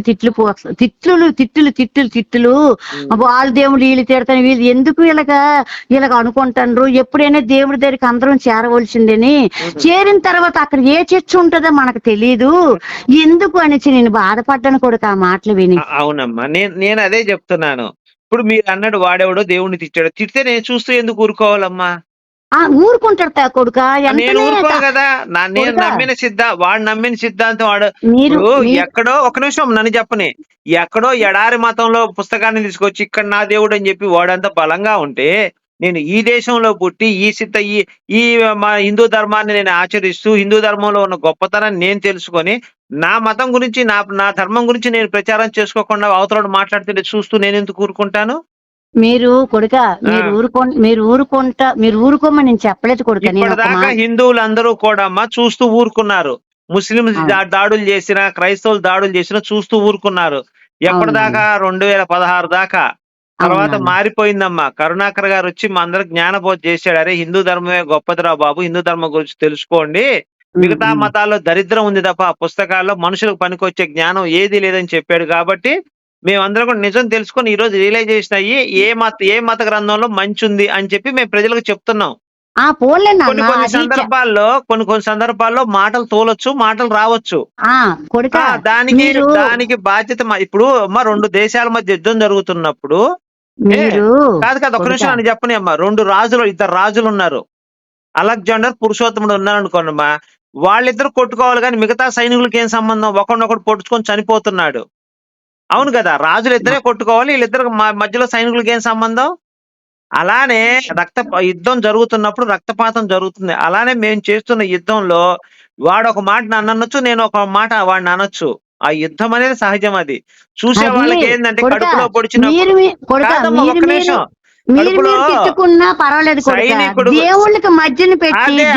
తిట్లు పో తిట్లు తిట్టులు తిట్టులు తిట్టులు. వాళ్ళ దేవుడు వీళ్ళు తిడతాను వీళ్ళు ఎందుకు ఇలాగ ఇలాగ అనుకుంటాండ్రు? ఎప్పుడైనా దేవుడి దగ్గరికి అందరం చేరవలసిందని? చేరిన తర్వాత అక్కడ ఏ చర్చ ఉంటుందో మనకు తెలియదు ఎందుకు అనేసి నేను బాధపడ్డాను కొడుకు ఆ మాటలు విని. అవునమ్మా. నేను నేను అదే చెప్తున్నాను. ఇప్పుడు మీరు అన్నాడు వాడెవడో దేవుణ్ణి తిట్టాడు. తిడితే నేను చూస్తూ ఎందుకు ఊరుకోవాలమ్మా? ఆ ఊరుకుంటాడు తా కొడుక నేను ఊరుకోను కదా. నా నేను. నమ్మిన సిద్ధ వాడు నమ్మిన సిద్ధాంతం వాడు. ఎక్కడో ఒక నిమిషం నన్ను చెప్పని. ఎక్కడో ఎడారి మతంలో పుస్తకాన్ని తీసుకొచ్చి ఇక్కడ నా దేవుడు అని చెప్పి వాడంత బలంగా ఉంటే నేను ఈ దేశంలో పుట్టి ఈ సిద్ధ ఈ ఈ మా హిందూ ధర్మాన్ని నేను ఆచరిస్తూ హిందూ ధర్మంలో ఉన్న గొప్పతనాన్ని నేను తెలుసుకొని నా మతం గురించి నా నా ధర్మం గురించి నేను ప్రచారం చేసుకోకుండా అవతల మాట్లాడుతుంటే చూస్తూ నేను ఎందుకు ఊరుకుంటాను? మీరు కొడుక మీరు ఊరుకో మీరు ఊరుకుంటా మీరు ఊరుకోమని నేను చెప్పలేదు కొడుక ఇప్పటిదాకా మాట. హిందువులందరూ కూడా అమ్మా చూస్తూ ఊరుకున్నారు. ముస్లింస్ దాడులు చేసిన క్రైస్తవులు దాడులు చేసిన చూస్తూ ఊరుకున్నారు. ఎప్పటిదాకా? రెండు వేల పదహారు దాకా. తర్వాత. మారిపోయిందమ్మా. కరుణాకర్ గారు వచ్చి మా అందరికి జ్ఞానబోధ చేశాడు. అరే హిందూ ధర్మమే గొప్పదిరా బాబు హిందూ ధర్మం గురించి తెలుసుకోండి. మిగతా మతాల్లో దరిద్రం ఉంది తప్ప ఆ పుస్తకాల్లో మనుషులకు పనికొచ్చే జ్ఞానం ఏది లేదని చెప్పాడు కాబట్టి మేమందరం కూడా నిజం తెలుసుకొని ఈ రోజు రియలైజేషన్ అయ్యి ఏ మత ఏ మత గ్రంథంలో మంచి ఉంది అని చెప్పి మేము ప్రజలకు చెప్తున్నాం. ఆ పోన్లే కొన్ని కొన్ని సందర్భాల్లో కొన్ని కొన్ని సందర్భాల్లో మాటలు తోలొచ్చు మాటలు రావచ్చు. దానికి దానికి బాధ్యత ఇప్పుడు అమ్మ రెండు దేశాల మధ్య యుద్ధం జరుగుతున్నప్పుడు కాదు కాదు ఒక. నిమిషం అని చెప్పని అమ్మా రెండు రాజులు ఇద్దరు రాజులు ఉన్నారు. అలెగ్జాండర్ పురుషోత్తముడు ఉన్నారు అనుకోండమ్మా వాళ్ళిద్దరు కొట్టుకోవాలి కానీ మిగతా సైనికులకి ఏం సంబంధం? ఒకరినొకడు పొడుచుకొని చనిపోతున్నాడు. అవును కదా రాజులు ఇద్దరే కొట్టుకోవాలి వీళ్ళిద్దరు మధ్యలో సైనికులకి ఏం సంబంధం? అలానే రక్త యుద్ధం జరుగుతున్నప్పుడు రక్తపాతం జరుగుతుంది. అలానే మేము చేస్తున్న యుద్ధంలో వాడు ఒక మాట నన్ను అనొచ్చు నేను ఒక మాట వాడిని అనొచ్చు. ఆ యుద్ధం అనేది సహజం అది. చూసే వాళ్ళకి ఏంటంటే కడుపులో పొడిచిన నిమిషం. మీరు మీరు తిట్టుకున్నా పర్వాలేదు కొడుక. దేవుళ్ళకి మధ్యన పెట్టి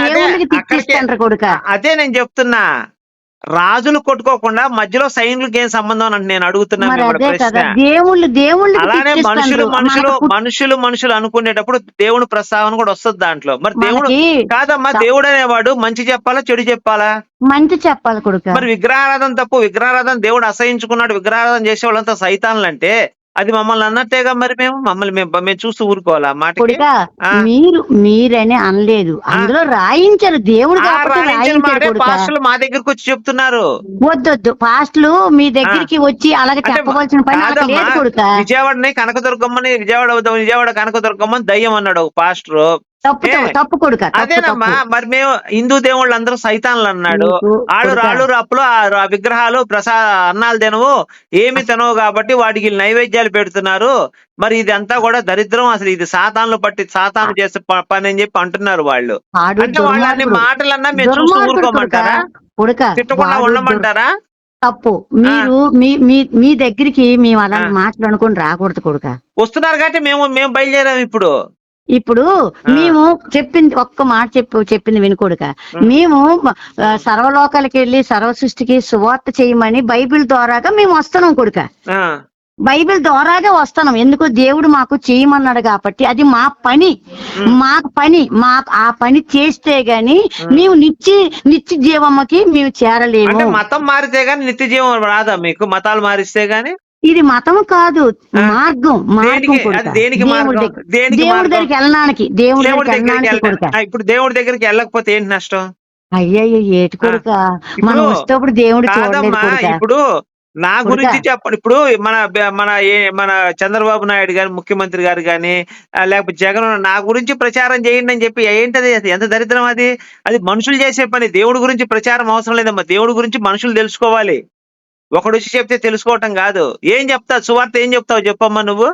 దేవుళ్ళకి తిట్టిస్తారు కొడుక. అదే నేను చెప్తున్నా. రాజులు కొట్టుకోకుండా మధ్యలో సైనికులకి ఏం సంబంధం అని నేను అడుగుతున్నా మరి మిమ్మల్ని అదే కదా ప్రశ్న దేవుళ్ళు దేవుళ్ళకి అలానే మనుషులు. మనుషులు మనకు మనుషులు మనుషులు అనుకునేటప్పుడు దేవుని ప్రస్తావన కూడా వస్తుంది దాంట్లో. మరి దేవుడు మనకి కాదమ్మా దేవుడు అనేవాడు మంచి చెప్పాలా చెడు చెప్పాలా? మంచి చెప్పాలి కొడుక. మరి విగ్రహారాధన తప్పు విగ్రహారాధన దేవుడు అసహించుకున్నాడు విగ్రహారాధన చేసే వాళ్ళంతా సైతాన్లు అంటే అది మమ్మల్ని అన్నట్టేగా మరి మేము? మమ్మల్ని మేము మేము చూస్తూ ఊరుకోవాలా కొడుక ఆ. మీరు మీరని అనలేదు. అందులో రాయించారు. దేవుడు మాటే పాస్టర్లు మా దగ్గరకు వచ్చి చెప్తున్నారు. వద్దొద్దు. పాస్టులు మీ దగ్గరికి వచ్చి అలాగే చెప్పవలసిన పని విజయవాడని కనకదుర్గమ్మని విజయవాడ విజయవాడ కనకదుర్గమ్మని దయ్యం అన్నాడు ఒక పాస్టర్. తప్పు కొడుక అదేనమ్మా. మరి మేము హిందూ దేవుళ్ళు అందరూ సైతాన్లు అన్నాడు ఆడు రాళ్ళు రప్పులు ఆ విగ్రహాలు ప్రసా అన్నాలు తినవు. ఏమి తినవు కాబట్టి వాటికి నైవేద్యాలు పెడుతున్నారు. మరి ఇది అంతా కూడా దరిద్రం అసలు. ఇది సాతాన్లు పట్టి సాతాను చేసే పని అని చెప్పి అంటున్నారు వాళ్ళు. అంటే వాళ్ళని. మాటలన్నా మేము కొడుక. ఊరుకోమంటారా తిట్టకుండా ఉండమంటారా? తప్పు. మీరు మీ మీ మీ దగ్గరికి మేము అలాంటి ఆ. మాటలు అనుకుని రాకూడదు కొడుక. వస్తున్నారు కాబట్టి మేము మేము బయలుదేరాం ఇప్పుడు. ఇప్పుడు. మేము చెప్పింది ఒక్క మాట చెప్పు చెప్పింది వినుకోడుక మేము సర్వలోకాలకి వెళ్ళి సర్వ సృష్టికి సువార్త చేయమని బైబిల్ ద్వారాగా మేము వస్తున్నాం కొడుక. బైబిల్ ద్వారాగా వస్తున్నాం. ఎందుకు దేవుడు మాకు చేయమన్నాడు కాబట్టి అది మా పని. మా పని. మా ఆ పని చేస్తే గాని మేము నిత్య నిత్య జీవమ్మకి మేము చేరలేము. మతం మారితే గాని నిత్య జీవం రాదా మీకు? మతాలు మారిస్తే గాని? ఇది మతం కాదు. మార్గం మార్గం దేనికి? దేవుడి దగ్గరికి వెళ్ళడానికి దేవుడి దగ్గరికి ఇప్పుడు దేవుడి దగ్గరికి వెళ్ళకపోతే ఏంటి నష్టం? అయ్యయ్యో ఏటి కొడుక? మనం ఇప్పుడు వచ్చేటప్పుడు దేవుడు ఇప్పుడు నా. గురించి చెప్పండి. ఇప్పుడు మన మన ఏ- మన చంద్రబాబు నాయుడు గారు ముఖ్యమంత్రి గారు గాని లేకపోతే జగన్ నా గురించి ప్రచారం చేయండి అని చెప్పి ఏంటది? అది ఎంత దరిద్రం అది? అది మనుషులు చేసే పని. దేవుడి గురించి ప్రచారం అవసరం లేదమ్మా. దేవుడి గురించి మనుషులు తెలుసుకోవాలి. ఒకడు వచ్చి చెప్తే తెలుసుకోవటం కాదు. ఏం చెప్తావు? సువార్త ఏం చెప్తావు? చెప్పమ్మా నువ్వు.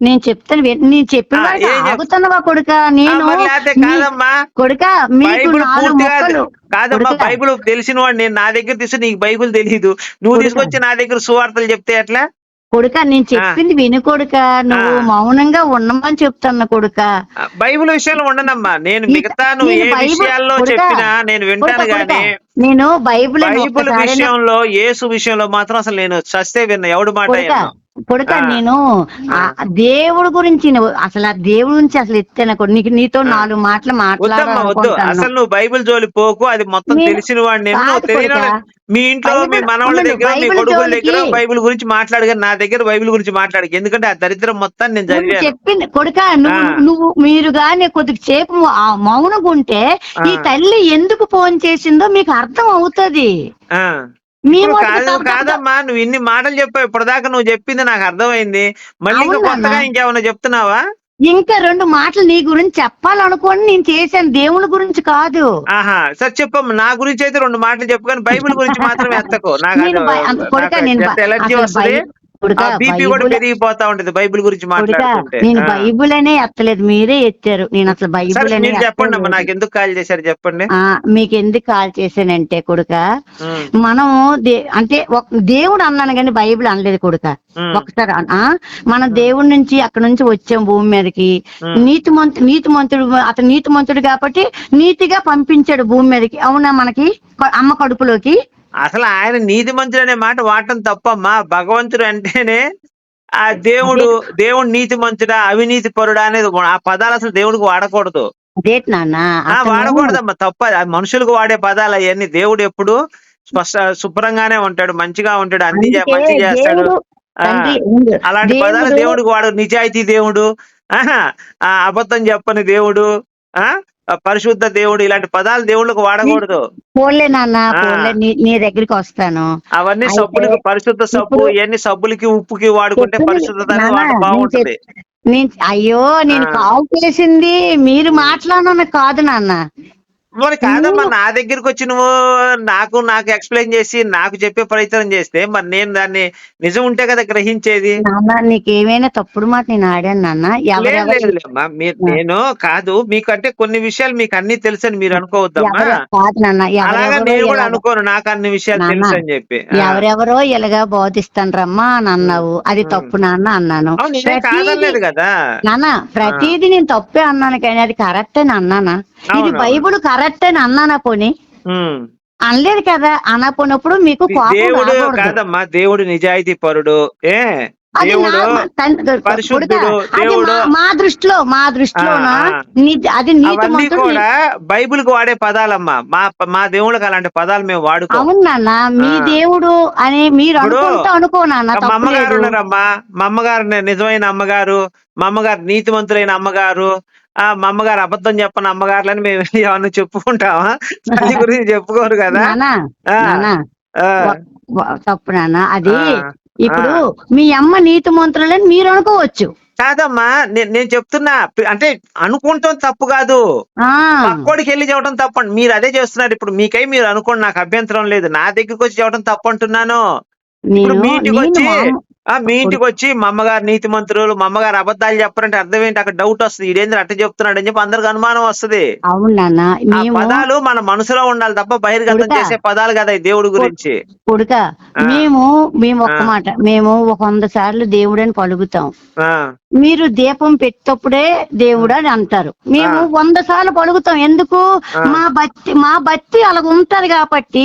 నేను చెప్తాను నేను చెప్పిన ఆగుతున్నావా కొడుక? నేను కాదమ్మా. కొడుక బైబిల్ పూర్తిగా కాదమ్మా. బైబిల్ తెలిసిన వాడు నేను నా దగ్గర తీసుకు నీకు బైబిల్ తెలియదు నువ్వు. తీసుకొచ్చి నా దగ్గర సువార్తలు చెప్తే ఎట్లా? కొడుక నేను చెప్పింది విను కొడుక. నువ్వు. మౌనంగా ఉండమని చెప్తున్నా కొడుక. బైబిల్ విషయంలో ఉండనమ్మా. నేను మిగతా నువ్వు నేను ఏ విషయాల్లో చెప్పినా నేను వింటాను గానీ నేను బైబిల్ విషయంలో యేసు విషయంలో మాత్రం అసలు నేను చస్తే విన్నా. ఎవడు మాట ఆ. నేను. ఆ దేవుడు గురించి నువ్వు అసలు ఆ దేవుడి గురించి అసలు ఎత్తాను నీకు నీతో. నాలుగు మాటలు మాట్లాడాలనుకుంటాను అసలు నువ్వు బైబిల్ జోలి పోకు. అది మొత్తం తెలిసిన వాడిని. మీ ఇంట్లో మీ మనవాళ్ళ దగ్గర మీ కొడుకుల దగ్గర బైబిల్ గురించి మాట్లాడు. కానీ నా దగ్గర బైబిల్ గురించి మాట్లాడు ఎందుకంటే ఆ దరిద్రం మొత్తం నేను చదివాను. చెప్పింది కొడుక నువ్వు. నువ్వు మీరు గాని కొద్దిగా సేపు ఆ మౌనంగా ఉంటే ఈ. తల్లి ఎందుకు ఫోన్ చేసిందో మీకు అర్థం అవుతది. కాదు కాదమ్మా నువ్వు ఇన్ని మాటలు చెప్పావు ఇప్పటిదాకా నువ్వు చెప్పింది నాకు అర్థమైంది. మళ్ళీ ఇంకా? కొత్తగా ఇంకేమైనా చెప్తున్నావా? ఇంకా రెండు మాటలు నీ గురించి చెప్పాలనుకోని నేను చేశాను దేవుని గురించి కాదు. ఆహా సరే చెప్పమ్మా నా గురించి అయితే రెండు మాటలు చెప్పు కానీ బైబిల్ గురించి మాత్రం ఎత్తకు. నాకు ఎలర్జీ వస్తుంది? పెరిగిపోతా ఉంటది బైబిల్ గురించి మాట్లాడుతుంటే నేను. బైబుల్ అనే ఎత్తలేదు మీరే ఎత్తారు. నేను అసలు బైబుల్ అనే చెప్పండి అమ్మా. నాకు ఎందుకు కాల్ చేశారు చెప్పండి. మీకు ఎందుకు కాల్ చేశానంటే కొడుక మనం అంటే దేవుడు అన్నాను కానీ బైబిల్ అనలేదు కొడుక. ఒకసారి మన దేవుడి నుంచి అక్కడ నుంచి వచ్చాం భూమి మీదకి. నీతి మంతు నీతి మంతుడు అతను నీతి మంతుడు కాబట్టి నీతిగా పంపించాడు భూమి మీదకి. అవునా మనకి? అమ్మ కడుపులోకి? అసలు ఆయన నీతి మంత్రుడు అనే మాట వాడటం తప్పమ్మా. భగవంతుడు అంటేనే ఆ దేవుడు దేవుడు నీతి మంతుడా అవినీతి పరుడా అనేది ఆ పదాలు అసలు దేవుడికి వాడకూడదు. వాడకూడదమ్మా. తప్ప మనుషులకు వాడే పదాలు అవన్నీ దేవుడు ఎప్పుడు స్పష్ట శుభ్రంగానే ఉంటాడు మంచిగా ఉంటాడు అన్ని మంచి చేస్తాడు. అలాంటి పదాలు దేవుడు- దేవుడికి వాడు నిజాయితీ దేవుడు ఆహా, ఆ అబద్ధం చెప్పని దేవుడు ఆ పరిశుద్ధ దేవుడు ఇలాంటి పదాలు దేవుళ్ళకు వాడకూడదు పోలే నాన్న. పోలే నీ దగ్గరికి వస్తాను అవన్నీ సబ్బులకి పరిశుద్ధ సబ్బు ఇవన్నీ సబ్బులకి ఉప్పుకి వాడుకుంటే పరిశుద్ధత బాగుంటది నేను అయ్యో నేను. కాల్ చేసింది మీరు మాట్లాడను కాదు నాన్న మరి కాదమ్మా నా దగ్గరికి వచ్చి నువ్వు నాకు నాకు ఎక్స్ప్లెయిన్ చేసి నాకు చెప్పే ప్రయత్నం చేస్తే మరి నేను దాన్ని నిజం ఉంటే కదా గ్రహించేది? నాన్న నీకేమైనా తప్పుడు మాట నేను ఆడాను నాన్న. లేదు ఎవరెవరు లేదు లేమ్మా మీరు నేను కాదు మీకంటే కొన్ని విషయాలు మీకు అన్ని తెలుసు అని మీరు అనుకోవద్దమ్మా. ఎవరు- కాదు నాన్న అలాగా ఎవరెవరో నేను కూడా ఇలాగ- అనుకోను నాకు అన్ని విషయాలు నాన్న, తెలుసు అని చెప్పి. ఆ. ఎవరెవరో ఇలాగా బోధిస్తానరమ్మా అని అన్నావు. అది తప్పు నాన్న అన్నాను. అవును, నేనే ప్రతిదీ- కాదనలేదు కదా. నాన్న ప్రతిదీ నేను తప్పే అన్నాను కానీ అది కరెక్ట్ అని అన్నానా ఇది అవును. బైబుల్ కరెక్ట్ అని అన్నానా పోనీ. అనలేదు కదా అనపోయినప్పుడు మీకు దేవుడు. కాదమ్మా దేవుడు నిజాయితీ పరుడు. ఏ? మా దృష్టిలో మా. ని- అది అవన్నీ కూడా బైబిల్కు వాడే పదాలమ్మా. మా మా దేవుళ్ళకి అలాంటి పదాలు మేము వాడుకో. అవును నాన్న మీ. దేవుడు అని మీరు అనుకుంటూ అనుకో నాన్న మా అమ్మగారు ఉన్నారమ్మా. మా అమ్మగారు నిజమైన అమ్మగారు మా అమ్మగారు నీతిమంతులైన అమ్మగారు. ఆ మా అమ్మగారు అబద్ధం చెప్పని అమ్మగారులని మేము ఏమన్నా చెప్పుకుంటామా? దాని గురించి చెప్పుకోరు కదా. ఆ, ఆ, వ- తప్పు నాన్న అది ఆ, ఇప్పుడు మీ అమ్మ నీతి మంత్రులని మీరు అనుకోవచ్చు. కాదమ్మా నేను నేను చెప్తున్నా పి- అంటే అనుకుంటాం తప్పు కాదు. ఆ. పక్కోడికి వెళ్ళి చెప్పడం తప్పండి. మీరు అదే చేస్తున్నారు. ఇప్పుడు మీకై మీరు అనుకోండి నాకు అభ్యంతరం లేదు. నా దగ్గరికి వచ్చి చెప్పడం తప్పు అంటున్నాను ఇప్పుడు నేను మీ ఇంటికి నేను వచ్చి మా అమ్మ- ఆ మీ ఇంటికి వచ్చి మా అమ్మగారు నీతి మంత్రులు మా అమ్మగారు అబద్ధాలు చెప్పారంటే అర్థం ఏంటి? అక్కడ డౌట్ వస్తుంది. ఇదేంద్ర అట్ట చెప్తున్నాడు అని చెప్పి అందరికి అనుమానం వస్తుంది. అవును నాన్న ఆ మేము పదాలు మన మనసులో ఉండాలి తప్ప బహిర్గతం కొడుకా. చేసే పదాలు కదా ఈ దేవుడి గురించి. కొడుక ఆ. మేము మేము ఒక్క. మాట మేము ఒక వంద సార్లు దేవుడని పలుకుతాం. ఆ. మీరు దీపం పెట్టేటప్పుడే దేవుడు అని అంటారు. మేము. వంద సార్లు పలుకుతాం. ఎందుకు. మా భక్తి మా భక్తి అలాగ ఉంటది కాబట్టి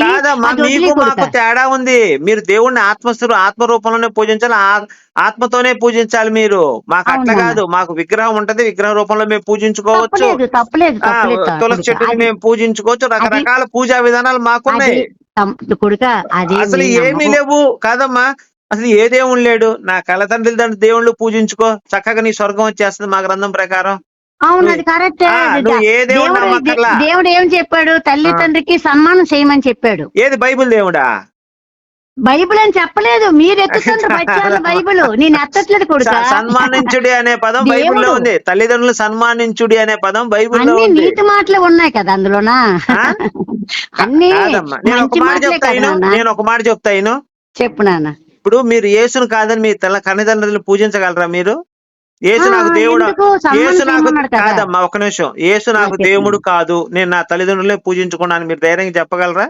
మీకు తేడా ఉంది. మీరు దేవుణ్ణి ఆత్మస్థులు ఆత్మ రూపంలోనే పూజించాలి ఆత్మతోనే పూజించాలి మీరు. మాకు అట్లా. కాదు. మాకు విగ్రహం ఉంటది. విగ్రహం రూపంలో మేము పూజించుకోవచ్చు. తులసి. చెట్టుని మేము పూజించుకోవచ్చు. రకరకాల పూజా విధానాలు మాకున్నాయి. కొడుక అది అసలు ఏమీ. లేవు. కాదమ్మా అసలు ఏ దేవుడు లేడు? నా కళ్ళ తండ్రి దేవుళ్ళు పూజించుకో. చక్కగా నీ స్వర్గం వచ్చేస్తుంది మా గ్రంథం ప్రకారం. అవును అది కరెక్టే దేవుడు ఏం చెప్పాడు? తల్లి. తండ్రికి సన్మానం చేయమని చెప్పాడు. ఏది బైబిల్ దేవుడా? బైబిల్ అని చెప్పలేదు. మీరు బచ్చాలు బైబిల్. నేను ఎత్తట్లేదు కొడుక. స- సన్మానించుడి అనే పదం. బైబిల్లో ఉంది. తల్లిదండ్రులు సన్మానించుడి అనే పదం బైబిల్లో అన్ని ఉంది. నీతి మాటలు ఉన్నాయి కదా అందులోనా? అన్ని నేను ఒక మాట మాటలే చెప్తా కదా ఇను. నాన్న. నేను ఒక మాట చెప్తా ఇను. చెప్పు నాన్న. ఇప్పుడు మీరు యేసును కాదని మీ తల్ల కన్నతండ్రులు పూజించగలరా మీరు? యేసు నాకు దేవుడు? యేసు నాకు. కాదమ్మా ఒక నిమిషం. యేసు నాకు. దేవుడు కాదు. నేను నా తల్లిదండ్రులే పూజించుకున్నాను. మీరు ధైర్యంగా చెప్పగలరా?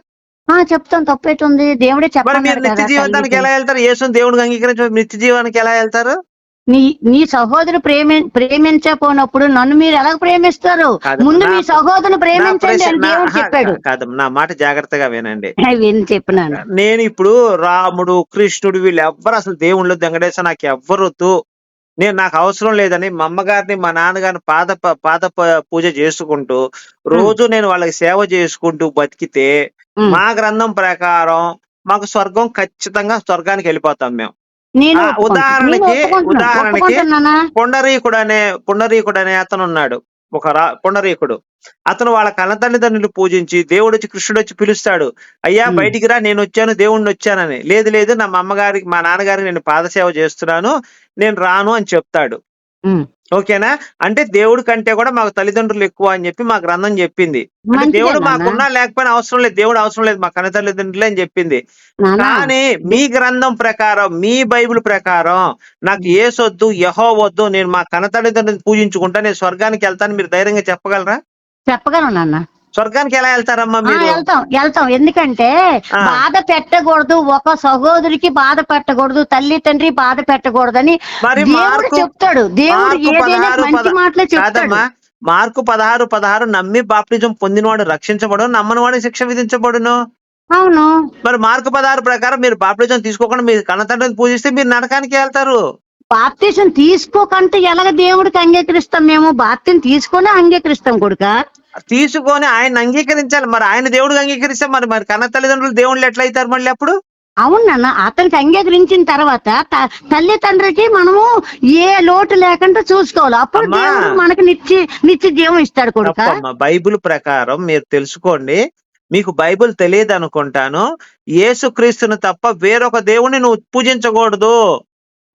చెప్తాను తప్పేటుంది. దేవుడే మరి చెప్పాలి మీరు నిత్య జీవితానికి ఎలా వెళ్తారు? యేసుని దేవుడికి అంగీకరించి నిత్య జీవానికి ఎలా వెళ్తారు? నీ నీ సహోదరు ప్రేమి ప్రేమించకపోనప్పుడు నన్ను మీరు ఎలా ప్రేమిస్తారు? ముందు మీ సహోదరుని నా ప్రేమించండి అని దేవుడు చెప్పాడు. కాదమ్మా నా మాట జాగ్రత్తగా వినండి. విని చెప్పినాను. నేను ఇప్పుడు రాముడు కృష్ణుడు వీళ్ళు ఎవ్వరు అసలు దేవుళ్ళు వెంకటేశ్వర నాకు ఎవ్వరొద్దు నేను నాకు అవసరం లేదని మా అమ్మగారిని మా నాన్నగారిని పాద పాద పూజ చేసుకుంటూ రోజు నేను వాళ్ళకి సేవ చేసుకుంటూ బతికితే. మా గ్రంథం ప్రకారం మాకు స్వర్గం ఖచ్చితంగా స్వర్గానికి వెళ్ళిపోతాం మేము. నేను. ఉదాహరణకి-. ఉదాహరణకి-? పుండరీకుడు అనే పుండరీకుడు అనే అతను ఉన్నాడు ఒక రా పుండరీకుడు అతను వాళ్ళ కన్నతల్లిదండ్రులు పూజించి దేవుడు వచ్చి కృష్ణుడు వచ్చి పిలుస్తాడు అయ్యా. బయటికి రా నేను వచ్చాను దేవుణ్ణి వచ్చానని లేదు లేదు నా అమ్మగారికి మా నాన్నగారికి నేను పాదసేవ చేస్తున్నాను నేను రాను అని చెప్తాడు. ఓకేనా? అంటే దేవుడి కంటే కూడా మాకు తల్లిదండ్రులు ఎక్కువ అని చెప్పి మా గ్రంథం చెప్పింది. దేవుడు. మాకున్నా లేకపోయినా అవసరం లేదు దేవుడు అవసరం లేదు మా కన్న తల్లిదండ్రులే అని చెప్పింది. కానీ మీ గ్రంథం ప్రకారం మీ బైబిల్ ప్రకారం నాకు ఏసొద్దు యహో వద్దు నేను మా కనతల్లిదండ్రులను పూజించుకుంటా నేను స్వర్గానికి వెళ్తాను మీరు ధైర్యంగా చెప్పగలరా? చెప్పగలను నాన్న. స్వర్గానికి ఎలా వెళ్తారమ్మా మీరు? వెళ్తాం వెళ్తాం. ఎందుకంటే. బాధ పెట్టకూడదు ఒక సహోదరికి బాధ పెట్టకూడదు తల్లి తండ్రి బాధ పెట్టకూడదని మరి దేవుడు చెప్తాడు. దేవుడు మార్కు ఏదైనా పదహారు మంచి మాటలే చెప్తాడు. మార్కు పదహారు పదహారు నమ్మి బాప్టిజం పొందినవాడు రక్షించబడు నమ్మనివాడు శిక్ష విధించబడును. అవును. మరి మార్కు పదహారు ప్రకారం మీరు బాప్టిజం తీసుకోకుండా మీరు కన్నతండ్రిని పూజిస్తే మీరు నరకానికి వెళ్తారు. బాప్తీసం తీసుకోకంటే ఎలాగ దేవుడికి అంగీకరిస్తాం మేము? బాప్తిని తీసుకొని అంగీకరిస్తాం కొడుక. తీసుకొని ఆయన అంగీకరించాలి. మరి ఆయన దేవుడికి అంగీకరిస్తే మరి మరి కన్న తల్లిదండ్రులు దేవుళ్ళు ఎట్లా అవుతారు మళ్ళీ అప్పుడు? అవును నాన్న అతనికి అంగీకరించిన తర్వాత తల్లి తండ్రికి మనము ఏ లోటు లేకుండా చూసుకోవాలి. అప్పుడు. దేవుడు మనకి నిత్య నిత్య జీవం ఇస్తాడు కొడుక. బైబిల్ ప్రకారం మీరు తెలుసుకోండి. మీకు బైబిల్ తెలియదు అనుకుంటాను యేసుక్రీస్తును తప్ప వేరొక దేవుని నువ్వు పూజించకూడదు.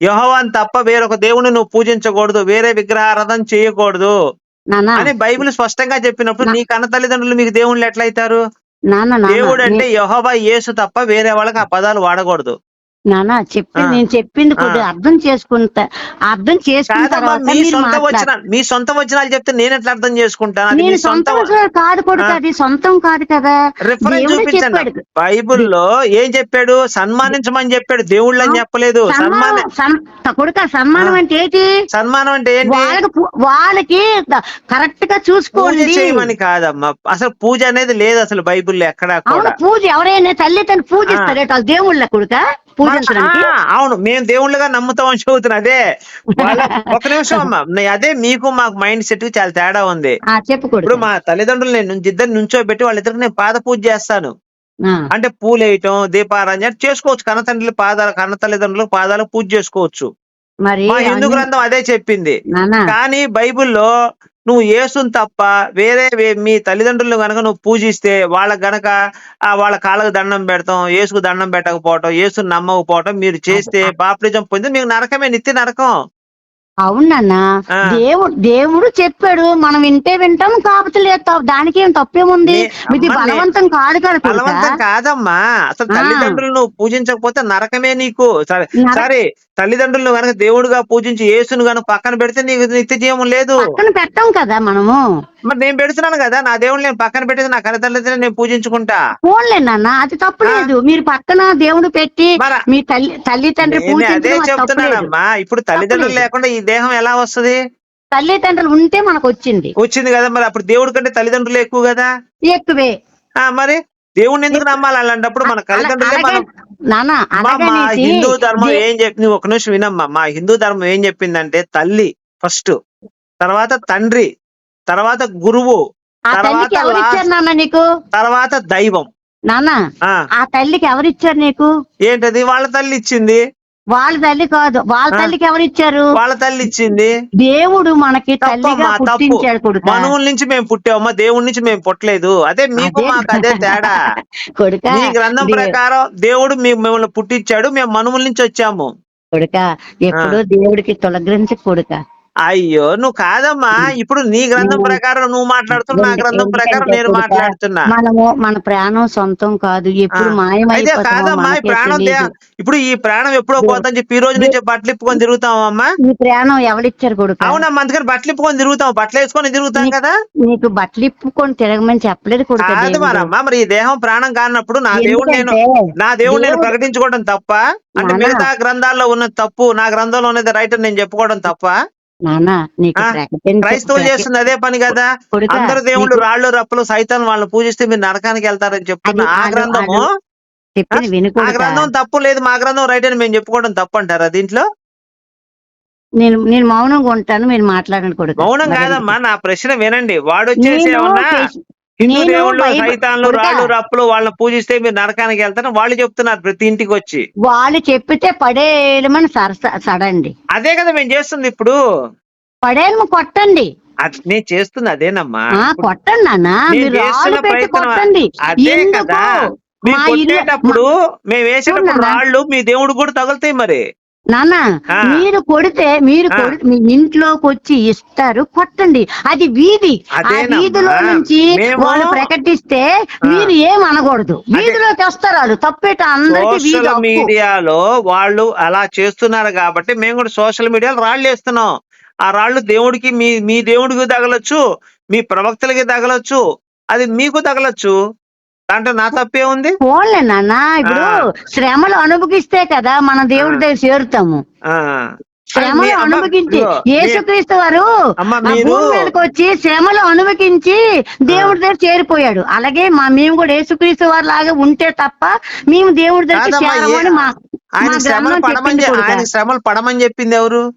యెహోవాను తప్ప వేరొక దేవుని నువ్వు పూజించకూడదు వేరే విగ్రహారాధన చేయకూడదు. అని బైబిల్ స్పష్టంగా చెప్పినప్పుడు నా- కన్న తల్లిదండ్రులు మీకు దేవుళ్ళు ఎట్లయితారు? దేవుడు అంటే యెహోవా యేసు తప్ప వేరే వాళ్ళకి ఆ పదాలు వాడకూడదు. నాన్న చెప్పి. నేను చెప్పింది కొద్దిగా. అర్థం చేసుకుంటా. అర్థం తర్వాత మీ సొంత వచనాలు చెప్తే నేను ఎట్లా అర్థం చేసుకుంటాను? నేను సొంత వచనాలు కాదు కొడుకు. అది సొంతం కాదు కదా. చూపించండి. బైబిల్లో ఏం చెప్పాడు? సన్మానించమని చెప్పాడు. దేవుళ్ళు అని చెప్పలేదు. సన్మాన సన్మానం సన్- కొడుక సన్మానం. అంటే ఏంటి? సన్మానం అంటే ఏంటి? వాళ్ళకి వాళ్ళకి కరెక్ట్గా చూసుకోండి. చేయమని కాదమ్మా. అసలు పూజ అనేది లేదు అసలు బైబిల్లో ఎక్కడా పూజ ఎవరైనా తల్లి తండ్రి పూజిస్తారేట దేవుళ్ళ కొడుక? పూజించడానికి? అవును. మేము దేవుళ్ళుగా నమ్ముతాం అని చెబుతున్నా అదే. ఒక నిమిషం అమ్మా. అదే మీకు మాకు మైండ్ సెట్కి చాలా తేడా ఉంది. ఇప్పుడు మా తల్లిదండ్రులు నేను ఇద్దరు నుంచోబెట్టి వాళ్ళిద్దరికి నేను పాద పూజ చేస్తాను. అంటే పూలు వేయటం దీపారాధన చేసుకోవచ్చు. కన్న తండ్రుల పాదాలు కన్న తల్లిదండ్రులకు పాదాలకు పూజ చేసుకోవచ్చు. మా హిందూ గ్రంథం అదే చెప్పింది. కానీ బైబిల్లో నువ్వు యేసుని తప్ప వేరే మీ తల్లిదండ్రులు గనక నువ్వు పూజిస్తే వాళ్ళకి గనక ఆ వాళ్ళ కాళ్ళకు దండం పెడతాం యేసుకు దండం పెట్టకపోవటం యేసుని నమ్మకపోవటం మీరు చేస్తే బాప్టిజం పొంది మీకు నరకమే నిత్య నరకం. అవునన్నా. దేవుడు దేవుడు చెప్పాడు మనం వింటే వింటాం కాకపోతే లేదు దానికి ఏం తప్పేముంది ఇది బలవంతం కాదు కదా. బలవంతం కాదమ్మా అసలు. తల్లిదండ్రులు నువ్వు పూజించకపోతే నరకమే నీకు సరే సరే తల్లిదండ్రులు గనక దేవుడుగా పూజించి యేసును గనక పక్కన పెడితే నీకు నిత్య జీవం లేదు పక్కన పెట్టాం కదా మనము మరి నేను పెడుతున్నాను కదా నా దేవుడు నేను పక్కన పెట్టేది నా తల్లిదండ్రులు నేను పూజించుకుంటా. ఫోన్లే నాన్న అది తప్పలేదు మీరు పక్కన దేవుడు పెట్టి మీ తల్లి తల్లి తండ్రి నేను అదే చెప్తున్నానమ్మా. ఇప్పుడు తల్లిదండ్రులు. లేకుండా ఈ దేహం ఎలా వస్తది? తల్లిదండ్రులు ఉంటే మనకు వచ్చింది. వచ్చింది కదా మరి అప్పుడు దేవుడి కంటే తల్లిదండ్రులు ఎక్కువ కదా? ఎక్కువే. ఆ మరి దేవుడిని ఎందుకు నమ్మాలి? అలాంటప్పుడు మన తల్లిదండ్రులే మా హిందూ ధర్మం ఏం చెప్పింది ఒక నిమిషం వినమ్మా. మా హిందూ ధర్మం ఏం చెప్పిందంటే తల్లి ఫస్ట్ తర్వాత తండ్రి తర్వాత గురువు ఆ తల్లికి ఎవరు ఇచ్చారు నాన్న నీకు? తర్వాత దైవం. నాన్న ఆ. ఆ తల్లికి ఎవరు ఇచ్చారు నీకు? ఏంటది? వాళ్ళ తల్లి ఇచ్చింది. వాళ్ళ తల్లి కాదు వాళ్ళ ఆ. తల్లికి ఎవరు ఇచ్చారు? వాళ్ళ తల్లి ఇచ్చింది. దేవుడు మనకి తల్లిగా తప్పమ్మా తప్పు. పుట్టించాడు కొడుక. మనువుల నుంచి మేము పుట్టామమ్మా దేవుడి నుంచి మేము పుట్టలేదు. అదే మీకు అదే- మాకు అదే తేడా. కొడుక మీ గ్రంథం దే- ప్రకారం దేవుడు మీ మిమ్మల్ని పుట్టించాడు మేము మనువుల నుంచి వచ్చాము. కొడుక ఎప్పుడు దేవుడికి తొలగించి కొడుక. అయ్యో నువ్వు కాదమ్మా. ఇప్పుడు నీ గ్రంథం ప్రకారం నువ్వు మాట్లాడుతున్నావు నా గ్రంథం ప్రకారం నేను మాట్లాడుతున్నా. మనము మన ప్రాణం సొంతం కాదు. ఎప్పుడు. అయితే కాదమ్మా ఈ ప్రాణం. ఇప్పుడు ఈ ప్రాణం ఎప్పుడో పోతాని చెప్పి ఈ రోజు నుంచి బట్టలు ఇప్పుకొని తిరుగుతావా అమ్మా? ఈ ప్రాణం ఎవరిచ్చారు కొడుక? అవునమ్మా అందుకని బట్టలు ఇప్పుకొని తిరుగుతాం బట్టలు వేసుకొని తిరుగుతాం కదా? నీకు బట్టలు ఇప్పుకొని తిరగమని చెప్పలేదు కొడుక కాదు. మరమ్మా మరి ఈ దేహం ప్రాణం కానప్పుడు నా దేవుడు నేను నా దేవుడు నేను ప్రకటించుకోవడం తప్ప? అంటే నానా. మిగతా గ్రంథాల్లో ఉన్న తప్పు నా గ్రంథంలో ఉన్నది రైట్ అని నేను చెప్పుకోవడం తప్ప? నీకు క్రైస్తవులు చేస్తుంది అదే పని కదా. అందరు దేవుళ్ళు రాళ్ళు రప్పలు సైతాన్ని వాళ్ళని పూజిస్తే మీరు నరకానికి వెళ్తారని చెప్తున్నా. ఆ గ్రంథము ఆ? గ్రంథం తప్పు లేదు మా గ్రంథం రైట్ అని మేము చెప్పుకోవడం తప్పు అంటారా దీంట్లో? నేను నేను మౌనంగా ఉంటాను మీరు మాట్లాడండి కొడుక. మౌనం కాదమ్మా నా ప్రశ్న వినండి. వాడు వచ్చేసి నేను ఏమన్నా హిందూ దేవుళ్ళు సైతాన్లు. రాళ్ళు రప్పులు వాళ్ళని పూజిస్తే మీరు నరకానికి వెళ్తారని వాళ్ళు చెప్తున్నారు ప్రతి ఇంటికి వచ్చి. వాళ్ళు చెప్పితే పడేయమని సడండి. అదే కదా మేము చేస్తుంది ఇప్పుడు. పడేయము కొట్టండి. అది నేను చేస్తుంది అదేనమ్మా. కొట్టండి నాన్న నేను మీరు రాళ్ళు చేస్తున్న పెట్టి ప్రయత్నం కొట్టండి. అదే కదా. మీరు కొట్టేటప్పుడు మేము వేసేటప్పుడు. రాళ్ళు మీ దేవుడు కూడా తగులుతాయి మరి. నాన్న. మీరు కొడితే మీరు మీ ఇంట్లోకి వచ్చి ఇస్తారు కొట్టండి అది వీధి ఆ. వీధిలో నుంచి వాళ్ళు ప్రకటిస్తే. మీరు ఏం అనకూడదు వీధిలోకి వస్తారు వాళ్ళు తప్పేట అందరికి. మీడియాలో వాళ్ళు అలా చేస్తున్నారు కాబట్టి మేము కూడా సోషల్ మీడియాలో రాళ్ళు వేస్తున్నాం ఆ రాళ్ళు దేవుడికి మీ మీ దేవుడికి తగలొచ్చు మీ ప్రవక్తలకి తగలొచ్చు అది మీకు తగలొచ్చు దాంట్లో నా తప్పే ఉంది? పోన్లే నాన్న ఇప్పుడు. శ్రమలు అనుభవిస్తే కదా మన దేవుడి దగ్గర చేరుతాము. శ్రమలు అనుభవించి యేసుక్రీస్తు వారు మీదకి వచ్చి శ్రమలు అనుభవించి దేవుడి దగ్గర చేరిపోయాడు. అలాగే మా మేము కూడా యేసుక్రీస్తు వారి లాగా ఉంటే తప్ప మేము దేవుడి దగ్గర చేరమని మా ఆయన శ్రమలు పడమని చెప్పింది చె- కొడుకా. ఆయన శ్రమలు పడమని చెప్పింది ఎవరు?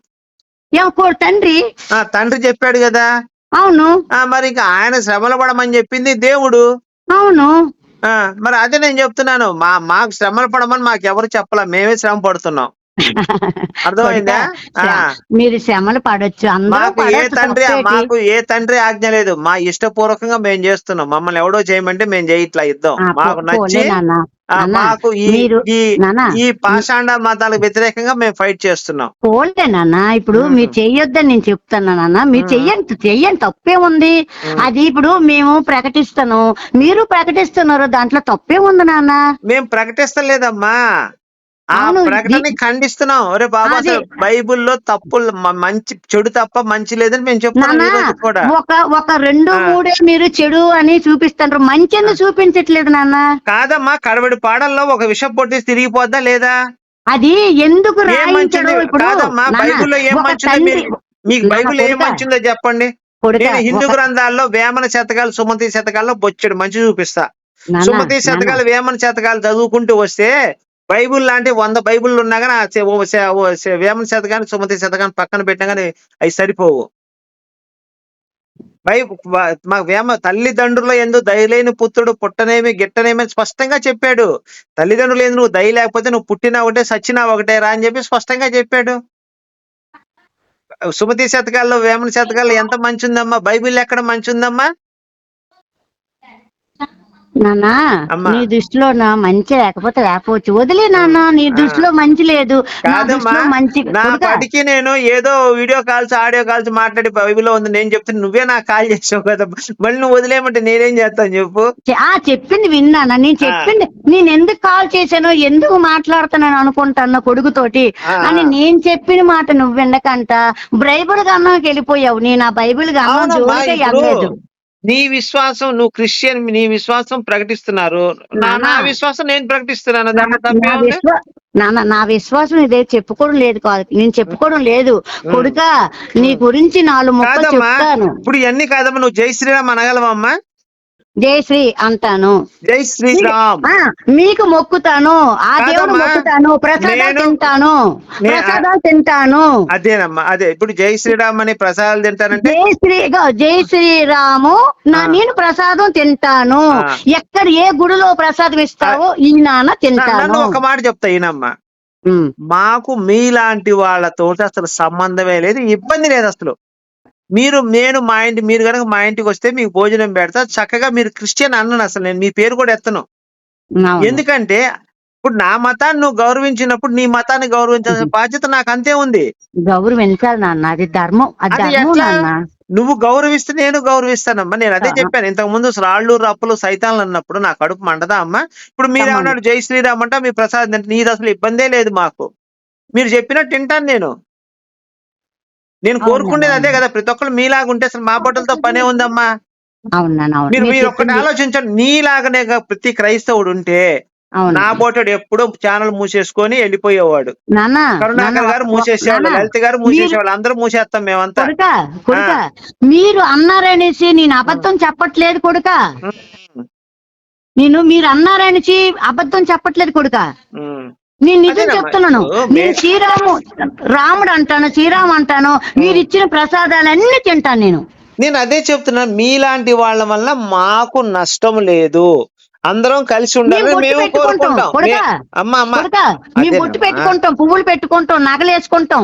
తండ్రి. ఆ తండ్రి చెప్పాడు కదా. అవును. మరి ఇంకా ఆయన శ్రమలు పడమని చెప్పింది దేవుడు. అవును. ఆ మరి అదే నేను చెప్తున్నాను. మా మాకు శ్రమలు పడమని మాకు ఎవరు చెప్పలా? మేమే శ్రమ పడుతున్నాం. అర్థమైందా. మీరు శ్రమలు పడొచ్చు. మాకు ఏ తండ్రి. మాకు ఏ తండ్రి ఆజ్ఞ లేదు. మా ఇష్టపూర్వకంగా మేము చేస్తున్నాం. మమ్మల్ని ఎవడో చేయమంటే మేము చేయట్లా ఇద్దాం. మాకు నచ్చి మాకు ఈ పాషాండ మతాలకు వ్యతిరేకంగా మేము ఫైట్ చేస్తున్నాం. పోలే నాన్న. ఇప్పుడు. మీరు చెయ్యొద్దని నేను చెప్తాను నాన్న. మీరు. చెయ్యండి చెయ్యండి. తప్పే ఉంది. అది ఇప్పుడు మేము ప్రకటిస్తాను మీరు ప్రకటిస్తున్నారు దాంట్లో తప్పే ఉంది నాన్న. మేము ప్రకటిస్తలేదమ్మా. ఆ అవును, ప్రకటన దీ- ఖండిస్తున్నాం. ఒరే బాబా అదే. అసలు బైబిల్లో తప్పులు మ- మంచి చెడు తప్ప మంచి లేదని మేము చెప్తున్నాం నాన్న ఈ రోజు కూడా. ఒక ఒక రెండు ఆ. మూడే మీరు చెడు అని చూపిస్తారు మంచి చూపించట్లేదు నాన్న. కాదమ్మా కడబడి పాడల్లో ఒక విషం పొట్టేసి తిరిగిపోద్దా లేదా? అది ఎందుకు ఏం రాయించడు మంచిది ఇప్పుడు? కాదమ్మా నాన్న, బైబిల్లో ఏం ఒక మంచిదో తండ్రి మీరు మీకు నాన్న, బైబిల్ ఏం కొడుకా, మంచిందో చెప్పండి. కొడుకా, నేను హిందూ ఒక- గ్రంథాల్లో వేమన శతకాలు సుమతి శతకాల్లో బొచ్చెడు మంచి చూపిస్తా. నాన్న, సుమతి నాన్న, శతకాలు వేమన శతకాలు చదువుకుంటూ వస్తే బైబిల్ లాంటి వంద బైబిల్ ఉన్నా కానీ వేమన శాత ఓ సుమతి శాత కానీ సుమతి పక్కన పెట్టినా కానీ అవి సరిపోవు. బైబు మా వేమ తల్లిదండ్రుల ఎందు దయలేని పుత్రుడు పుట్టనేమి గిట్టనేమి స్పష్టంగా చెప్పాడు. తల్లిదండ్రులు ఎందు నువ్వు దయ లేకపోతే నువ్వు పుట్టినా ఒకటే సచ్చినా ఒకటే రా అని చెప్పి స్పష్టంగా చెప్పాడు. సుమతి శతకాల్లో వేమన శతకాల్లో ఎంత మంచి ఉందమ్మా? బైబిల్ ఎక్కడ మంచి ఉందమ్మా? అమ్మా. నీ దృష్టిలో నా మంచి లేకపోతే లేకపోవచ్చు. వదిలే నాన్న నీ దృష్టిలో మంచి లేదు. నా దృష్టిలో మంచి నేను ఏదో వీడియో కాల్స్ ఆడియో కాల్స్ మాట్లాడి బైబిల్లో ఉంది. నేను చెప్తే నువ్వే నాకు కాల్ చేసావు కదా. మళ్ళీ నువ్వు వదిలేయమంటే నేనేం చేస్తాను చెప్పు? ఆ చెప్పింది విన్నానా నేను చెప్పింది నేను ఎందుకు కాల్ చేశానో ఎందుకు మాట్లాడుతున్నాను అనుకుంటాను కొడుకుతోటి. అని నేను చెప్పిన మాట నువ్వు వినకంట. బైబిల్ గన్నాకి వెళ్ళిపోయావు. నేను ఆ బైబిల్ గన్నం అవునమ్మా, జోలికే వెళ్ళలేదు. నీ విశ్వాసం నువ్వు క్రిస్టియన్ నీ విశ్వాసం ప్రకటిస్తున్నారు. నా విశ్వాసం నేను ప్రకటిస్తున్నాను. దాంట్లో నా విశ్వ- నాన్న నా విశ్వాసం ఇదే చెప్పుకోవడం లేదు కాదు. నేను చెప్పుకోవడం లేదు. కొడుకా నీ గురించి నాలుగు ముక్కలు కాదమ్మా. చెప్తాను. ఇప్పుడు ఇవన్నీ కాదమ్మా. నువ్వు జై శ్రీరామ్ అనగలవమ్మా జై శ్రీ అంటాను. జై శ్రీరామ్. మీకు మొక్కుతాను. ఆ దేవుడు. మొక్కుతాను. ప్రసాదాలు తింటాను. ప్రసాదాలు తింటాను. అదేనమ్మా అదే. ఇప్పుడు జై శ్రీరామ్ అని ప్రసాదాలు తింటానంటే జై శ్రీ జై శ్రీరాము నా. నేను ప్రసాదం తింటాను. ఎక్కడ ఏ గుడిలో ప్రసాదం ఇస్తావో ఈ నాన్న తింటాను. ఒక మాట చెప్తా ఈయనమ్మా. మాకు మీలాంటి వాళ్ళతో అసలు సంబంధమే లేదు ఇబ్బంది లేదు అసలు. మీరు నేను మా ఇంటి మీరు కనుక మా ఇంటికి వస్తే మీకు భోజనం పెడతా. చక్కగా మీరు క్రిస్టియన్ అన్నాను అసలు నేను మీ పేరు కూడా ఎత్తను. అవును. ఎందుకంటే ఇప్పుడు నా మతాన్ని నువ్వు గౌరవించినప్పుడు నీ మతాన్ని గౌరవించాల్సిన బాధ్యత నాకు అంతే ఉంది. గౌరవించాలి నాన్న అది ధర్మం అది అది ధర్మం ఎట్లా? నాన్న. నువ్వు గౌరవిస్తే నేను గౌరవిస్తానమ్మా. నేను అదే ఆ. చెప్పాను ఇంతకు ముందు రాళ్ళు రప్పులు సైతాన్లు అన్నప్పుడు నా కడుపు మండదా అమ్మా? ఇప్పుడు మీరు. ఏమన్నాడు జై శ్రీరామ్ అంట మీ ప్రసాద్ అంటే నీది అసలు ఇబ్బందే లేదు మాకు. మీరు చెప్పినట్టు వింటాను నేను. నేను కోరుకునేది అదే. కదా ప్రతి ఒక్కరు మీలాగా ఉంటే అసలు మా బట్టలతో పనే ఉందమ్మా. మీరు మీరు ఒక్కటి ఆలోచించండి నీలాగనే ప్రతి క్రైస్తవుడు ఉంటే నా బోటోడు ఎప్పుడూ ఛానల్ మూసేసుకొని వెళ్ళిపోయేవాడు. కరుణాకర్ గారు మూసేసేవాళ్ళు నాన్న, లలిత గారు మూసేసేవాళ్ళు అందరూ మూసేస్తాం మేమంతా. కొడుక మీరు అన్నారనేసి నేను అబద్ధం చెప్పట్లేదు కొడుక. నేను మీరు అన్నారనేసి అబద్ధం చెప్పట్లేదు కొడుక. నేను నిజం చెప్తున్నాను. నేను శ్రీరాము రాముడు అంటాను శ్రీరామ్ అంటాను మీరు ఇచ్చిన ప్రసాదాలన్నీ తింటాను నేను. నేను అదే చెప్తున్నా మీలాంటి వాళ్ళ వల్ల మాకు నష్టం లేదు. అందరం కలిసి ఉండాలని మేము కోరుకుంటాం. అమ్మ అమ్మ. మేము. బొట్టు పెట్టుకుంటాం పువ్వులు పెట్టుకుంటాం నగలు వేసుకుంటాం